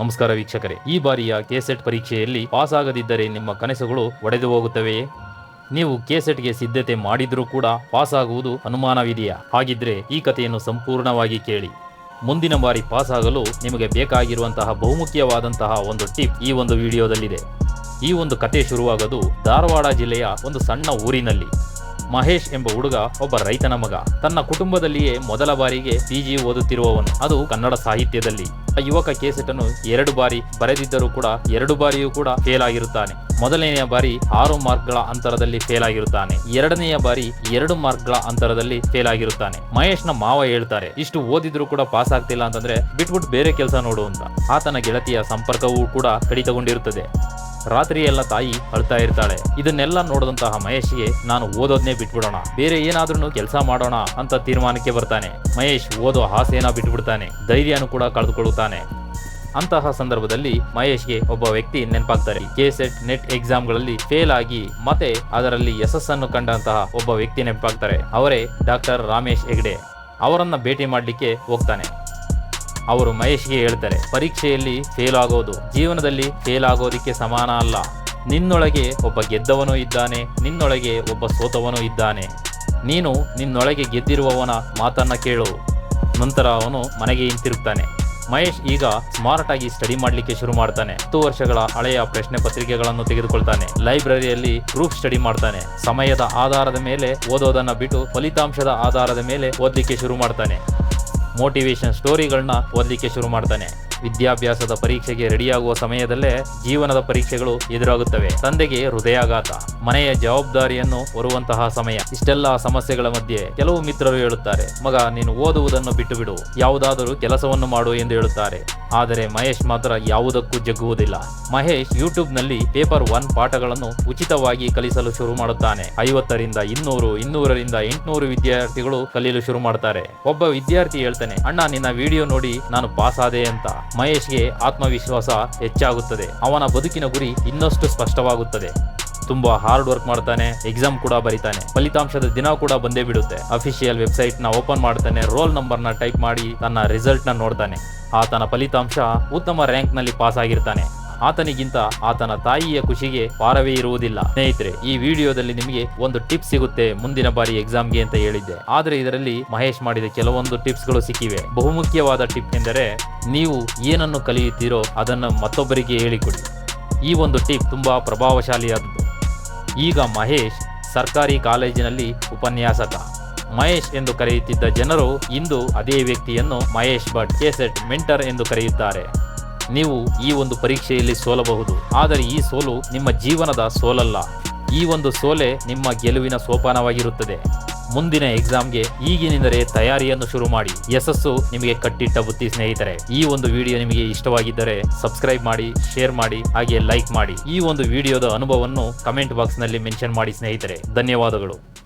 ನಮಸ್ಕಾರ ವೀಕ್ಷಕರೇ. ಈ ಬಾರಿಯ ಕೆಸೆಟ್ ಪರೀಕ್ಷೆಯಲ್ಲಿ ಪಾಸ್ ಆಗದಿದ್ದರೆ ನಿಮ್ಮ ಕನಸುಗಳು ಒಡೆದು ಹೋಗುತ್ತವೆಯೇ? ನೀವು ಕೆಸೆಟ್ಗೆ ಸಿದ್ಧತೆ ಮಾಡಿದರೂ ಕೂಡ ಪಾಸ್ ಆಗುವುದು ಅನುಮಾನವಿದೆಯಾ? ಹಾಗಿದ್ರೆ ಈ ಕಥೆಯನ್ನು ಸಂಪೂರ್ಣವಾಗಿ ಕೇಳಿ. ಮುಂದಿನ ಬಾರಿ ಪಾಸ್ ಆಗಲು ನಿಮಗೆ ಬೇಕಾಗಿರುವಂತಹ ಬಹುಮುಖ್ಯವಾದಂತಹ ಒಂದು ಟಿಪ್ ಈ ಒಂದು ವಿಡಿಯೋದಲ್ಲಿದೆ. ಈ ಒಂದು ಕತೆ ಶುರುವಾಗದು ಧಾರವಾಡ ಜಿಲ್ಲೆಯ ಒಂದು ಸಣ್ಣ ಊರಿನಲ್ಲಿ. ಮಹೇಶ್ ಎಂಬ ಹುಡುಗ ಒಬ್ಬ ರೈತನ ಮಗ. ತನ್ನ ಕುಟುಂಬದಲ್ಲಿಯೇ ಮೊದಲ ಬಾರಿಗೆ ಪಿ ಜಿ ಓದುತ್ತಿರುವವನು. ಅದು ಕನ್ನಡ ಸಾಹಿತ್ಯದಲ್ಲಿ. ಯುವಕ ಕೇಸೆಟನ್ನು ಎರಡು ಬಾರಿ ಬರೆದಿದ್ದರೂ ಕೂಡ ಎರಡು ಬಾರಿಯೂ ಕೂಡ ಫೇಲ್ ಆಗಿರುತ್ತಾನೆ. ಮೊದಲನೆಯ ಬಾರಿ ಆರು ಮಾರ್ಕ್ಗಳ ಅಂತರದಲ್ಲಿ ಫೇಲ್ ಆಗಿರುತ್ತಾನೆ. ಎರಡನೆಯ ಬಾರಿ ಎರಡು ಮಾರ್ಕ್ಗಳ ಅಂತರದಲ್ಲಿ ಫೇಲ್ ಆಗಿರುತ್ತಾನೆ. ಮಹೇಶ್ನ ಮಾವ ಹೇಳ್ತಾರೆ, ಇಷ್ಟು ಓದಿದ್ರು ಕೂಡ ಪಾಸ್ ಆಗ್ತಿಲ್ಲ ಅಂತಂದ್ರೆ ಬಿಟ್ಬಿಟ್ಟು ಬೇರೆ ಕೆಲಸ ನೋಡು ಅಂತ. ಆತನ ಗೆಳತಿಯ ಸಂಪರ್ಕವೂ ಕೂಡ ಕಡಿತಗೊಂಡಿರುತ್ತದೆ. ರಾತ್ರಿ ಎಲ್ಲ ತಾಯಿ ಅಳ್ತಾ ಇರ್ತಾಳೆ. ಇದನ್ನೆಲ್ಲ ನೋಡಿದಂತಹ ಮಹೇಶ್ಗೆ ನಾನು ಓದೋದನ್ನೇ ಬಿಟ್ಬಿಡೋಣ. ಬೇರೆ ಏನಾದ್ರೂ ಕೆಲಸ ಮಾಡೋಣ ಅಂತ ತೀರ್ಮಾನಕ್ಕೆ ಬರ್ತಾನೆ. ಮಹೇಶ್ ಓದೋ ಆಸೆನ ಬಿಟ್ಬಿಡ್ತಾನೆ. ಧೈರ್ಯನೂ ಕೂಡ ಕಳೆದುಕೊಳ್ಳುತ್ತಾನೆ. ಅಂತಹ ಸಂದರ್ಭದಲ್ಲಿ ಮಹೇಶ್ಗೆ ಒಬ್ಬ ವ್ಯಕ್ತಿ ನೆನಪಾಗ್ತಾರೆ. ಕೆ ಸೆಟ್ ನೆಟ್ ಎಕ್ಸಾಮ್ಗಳಲ್ಲಿ ಫೇಲ್ ಆಗಿ ಮತ್ತೆ ಅದರಲ್ಲಿ ಯಶಸ್ಸನ್ನು ಕಂಡಂತಹ ಒಬ್ಬ ವ್ಯಕ್ತಿ ನೆನಪಾಗ್ತಾರೆ. ಅವರೇ ಡಾಕ್ಟರ್ ರಾಮೇಶ್ ಹೆಗ್ಡೆ. ಅವರನ್ನ ಭೇಟಿ ಮಾಡಲಿಕ್ಕೆ ಹೋಗ್ತಾನೆ. ಅವರು ಮಹೇಶ್ಗೆ ಹೇಳ್ತಾರೆ, ಪರೀಕ್ಷೆಯಲ್ಲಿ ಫೇಲ್ ಆಗೋದು, ಜೀವನದಲ್ಲಿ ಫೇಲ್ ಆಗೋದಿಕ್ಕೆ ಸಮಾನ ಅಲ್ಲ. ನಿನ್ನೊಳಗೆ ಒಬ್ಬ ಗೆದ್ದವನು ಇದ್ದಾನೆ, ನಿನ್ನೊಳಗೆ ಒಬ್ಬ ಸೋತವನು ಇದ್ದಾನೆ. ನೀನು ನಿನ್ನೊಳಗೆ ಗೆದ್ದಿರುವವನ ಮಾತನ್ನ ಕೇಳು. ನಂತರ ಅವನು ಮನೆಗೆ ಹಿಂತಿರುಗ್ತಾನೆ. ಮಹೇಶ್ ಈಗ ಸ್ಮಾರ್ಟ್ ಆಗಿ ಸ್ಟಡಿ ಮಾಡಲಿಕ್ಕೆ ಶುರು ಮಾಡ್ತಾನೆ. ಹತ್ತು ವರ್ಷಗಳ ಹಳೆಯ ಪ್ರಶ್ನೆ ಪತ್ರಿಕೆಗಳನ್ನು ತೆಗೆದುಕೊಳ್ತಾನೆ. ಲೈಬ್ರರಿಯಲ್ಲಿ ಗ್ರೂಪ್ ಸ್ಟಡಿ ಮಾಡ್ತಾನೆ. ಸಮಯದ ಆಧಾರದ ಮೇಲೆ ಓದೋದನ್ನ ಬಿಟ್ಟು ಫಲಿತಾಂಶದ ಆಧಾರದ ಮೇಲೆ ಓದಲಿಕ್ಕೆ ಶುರು ಮಾಡ್ತಾನೆ. ಮೋಟಿವೇಶನ್ ಸ್ಟೋರಿಗಳನ್ನ ಓದಲಿಕ್ಕೆ ಶುರು ಮಾಡ್ತಾನೆ. ವಿದ್ಯಾಭ್ಯಾಸದ ಪರೀಕ್ಷೆಗೆ ರೆಡಿಯಾಗುವ ಸಮಯದಲ್ಲೇ ಜೀವನದ ಪರೀಕ್ಷೆಗಳು ಎದುರಾಗುತ್ತವೆ. ತಂದೆಗೆ ಹೃದಯಾಘಾತ, ಮನೆಯ ಜವಾಬ್ದಾರಿಯನ್ನು ಹೊರುವಂತಹ ಸಮಯ, ಇಷ್ಟೆಲ್ಲ ಸಮಸ್ಯೆಗಳ ಮಧ್ಯೆ ಕೆಲವು ಮಿತ್ರರು ಹೇಳುತ್ತಾರೆ, ಮಗ, ನೀನು ಓದುವುದನ್ನು ಬಿಟ್ಟು ಬಿಡು ಯಾವುದಾದರೂ ಕೆಲಸವನ್ನು ಮಾಡು ಎಂದು ಹೇಳುತ್ತಾರೆ. ಆದರೆ ಮಹೇಶ್ ಮಾತ್ರ ಯಾವುದಕ್ಕೂ ಜಗ್ಗುವುದಿಲ್ಲ. ಮಹೇಶ್ ಯೂಟ್ಯೂಬ್ನಲ್ಲಿ ಪೇಪರ್ ಒನ್ ಪಾಠಗಳನ್ನು ಉಚಿತವಾಗಿ ಕಲಿಸಲು ಶುರು ಮಾಡುತ್ತಾನೆ. ಐವತ್ತರಿಂದ ಇನ್ನೂರು, ಇನ್ನೂರರಿಂದ ಎಂಟುನೂರು ವಿದ್ಯಾರ್ಥಿಗಳು ಕಲಿಯಲು ಶುರು ಮಾಡ್ತಾರೆ. ಒಬ್ಬ ವಿದ್ಯಾರ್ಥಿ ಹೇಳ್ತಾನೆ, ಅಣ್ಣ, ನಿನ್ನ ವಿಡಿಯೋ ನೋಡಿ ನಾನು ಪಾಸ್ ಆದೆ ಅಂತ. ಮಹೇಶ್ಗೆ ಆತ್ಮವಿಶ್ವಾಸ ಹೆಚ್ಚಾಗುತ್ತದೆ. ಅವನ ಬದುಕಿನ ಗುರಿ ಇನ್ನಷ್ಟು ಸ್ಪಷ್ಟವಾಗುತ್ತದೆ. ತುಂಬಾ ಹಾರ್ಡ್ ವರ್ಕ್ ಮಾಡ್ತಾನೆ ಎಕ್ಸಾಮ್ ಕೂಡ ಬರೀತಾನೆ. ಫಲಿತಾಂಶದ ದಿನ ಕೂಡ ಬಂದೇ ಬಿಡುತ್ತೆ. ಅಫಿಷಿಯಲ್ ವೆಬ್ಸೈಟ್ನ ಓಪನ್ ಮಾಡ್ತಾನೆ ರೋಲ್ ನಂಬರ್ನ ಟೈಪ್ ಮಾಡಿ ತನ್ನ ರಿಸಲ್ಟ್ನ ನೋಡ್ತಾನೆ. ಆತನ ಫಲಿತಾಂಶ ಉತ್ತಮ ರ್ಯಾಂಕ್ನಲ್ಲಿ ಪಾಸ್ ಆಗಿರ್ತಾನೆ. ಆತನಿಗಿಂತ ಆತನ ತಾಯಿಯ ಖುಷಿಗೆ ಪಾರವೇ ಇರುವುದಿಲ್ಲ. ಸ್ನೇಹಿತರೆ, ಈ ವಿಡಿಯೋದಲ್ಲಿ ನಿಮಗೆ ಒಂದು ಟಿಪ್ ಸಿಗುತ್ತೆ ಮುಂದಿನ ಬಾರಿ ಎಕ್ಸಾಮ್ಗೆ ಅಂತ ಹೇಳಿದ್ದೆ. ಆದ್ರೆ ಇದರಲ್ಲಿ ಮಹೇಶ್ ಮಾಡಿದ ಕೆಲವೊಂದು ಟಿಪ್ಸ್ಗಳು ಸಿಕ್ಕಿವೆ. ಬಹುಮುಖ್ಯವಾದ ಟಿಪ್ ಎಂದರೆ, ನೀವು ಏನನ್ನು ಕಲಿಯುತ್ತೀರೋ ಅದನ್ನು ಮತ್ತೊಬ್ಬರಿಗೆ ಹೇಳಿಕೊಡಿ. ಈ ಒಂದು ಟಿಪ್ ತುಂಬಾ ಪ್ರಭಾವಶಾಲಿಯಾದದ್ದು. ಈಗ ಮಹೇಶ್ ಸರ್ಕಾರಿ ಕಾಲೇಜಿನಲ್ಲಿ ಉಪನ್ಯಾಸಕ. ಮಹೇಶ್ ಎಂದು ಕರೆಯುತ್ತಿದ್ದ ಜನರು ಇಂದು ಅದೇ ವ್ಯಕ್ತಿಯನ್ನು ಮಹೇಶ್ ಭಟ್ ಕೆಸೆಟ್ ಮೆಂಟರ್ ಎಂದು ಕರೆಯುತ್ತಾರೆ. ನೀವು ಈ ಒಂದು ಪರೀಕ್ಷೆಯಲ್ಲಿ ಸೋಲಬಹುದು. ಆದರೆ ಈ ಸೋಲು ನಿಮ್ಮ ಜೀವನದ ಸೋಲಲ್ಲ. ಈ ಒಂದು ಸೋಲೆ ನಿಮ್ಮ ಗೆಲುವಿನ ಸೋಪಾನವಾಗಿರುತ್ತದೆ. ಮುಂದಿನ ಎಕ್ಸಾಮ್ಗೆ ಈಗಿನಿಂದಲೇ ತಯಾರಿಯನ್ನು ಶುರು ಮಾಡಿ. ಯಶಸ್ಸು ನಿಮಗೆ ಕಟ್ಟಿಟ್ಟ ಬುತ್ತಿ ಸ್ನೇಹಿತರೆ. ಈ ಒಂದು ವಿಡಿಯೋ ನಿಮಗೆ ಇಷ್ಟವಾಗಿದ್ದರೆ ಸಬ್ಸ್ಕ್ರೈಬ್ ಮಾಡಿ, ಶೇರ್ ಮಾಡಿ, ಹಾಗೆ ಲೈಕ್ ಮಾಡಿ. ಈ ಒಂದು ವಿಡಿಯೋದ ಅನುಭವವನ್ನು ಕಮೆಂಟ್ ಬಾಕ್ಸ್ನಲ್ಲಿ ಮೆನ್ಷನ್ ಮಾಡಿ ಸ್ನೇಹಿತರೆ. ಧನ್ಯವಾದಗಳು.